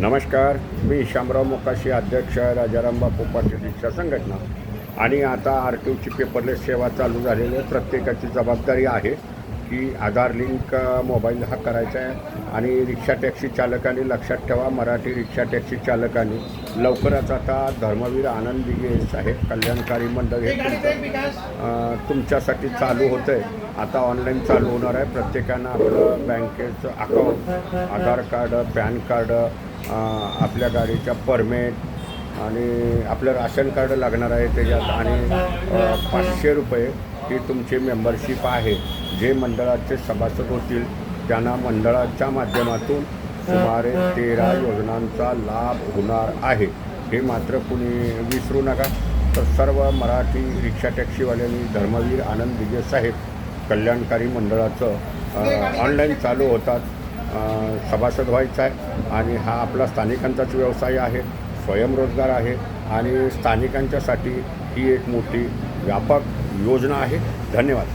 नमस्कार मी शामराव मोकाशी अध्यक्ष राजाराम बापू पाटील रिक्षा संघटना. आणि आता आर टी ओची पेपरलेस सेवा चालू झालेली आहे. प्रत्येकाची जबाबदारी आहे की आधार लिंक मोबाईल हा करायचा आहे. आणि रिक्षा टॅक्सी चालकांनी लक्षात ठेवा मराठी रिक्षा टॅक्सी चालकांनी लवकरच आता धर्मवीर आनंद दिगे साहेब कल्याणकारी मंडळ हे तुमच्यासाठी चालू होतं आहे आता ऑनलाईन चालू होणार आहे. प्रत्येकानं आपलं बँकेचं account Aadhaar card pan card आपल्या गाडीच्या परमिट आणि आपलं राशन कार्ड लागणार आहे त्याच्यात आणि पाचशे रुपये ही तुमची मेंबरशिप आहे. जे मंडळाचे सभासद होतील त्यांना मंडळाच्या माध्यमातून सुमारे तेरा योजनांचा लाभ होणार आहे. हे मात्र कुणी विसरू नका. तर सर्व मराठी रिक्षा टॅक्सीवाल्यांनी धर्मवीर आनंद विजय साहेब कल्याणकारी मंडळाचं ऑनलाईन चालू होतात. सभासद व्हायचं आहे. आणि हा आपला स्थानिकांचाच व्यवसाय आहे स्वयंरोजगार आहे आणि स्थानिकांच्यासाठी ही एक मोठी व्यापक योजना आहे. धन्यवाद.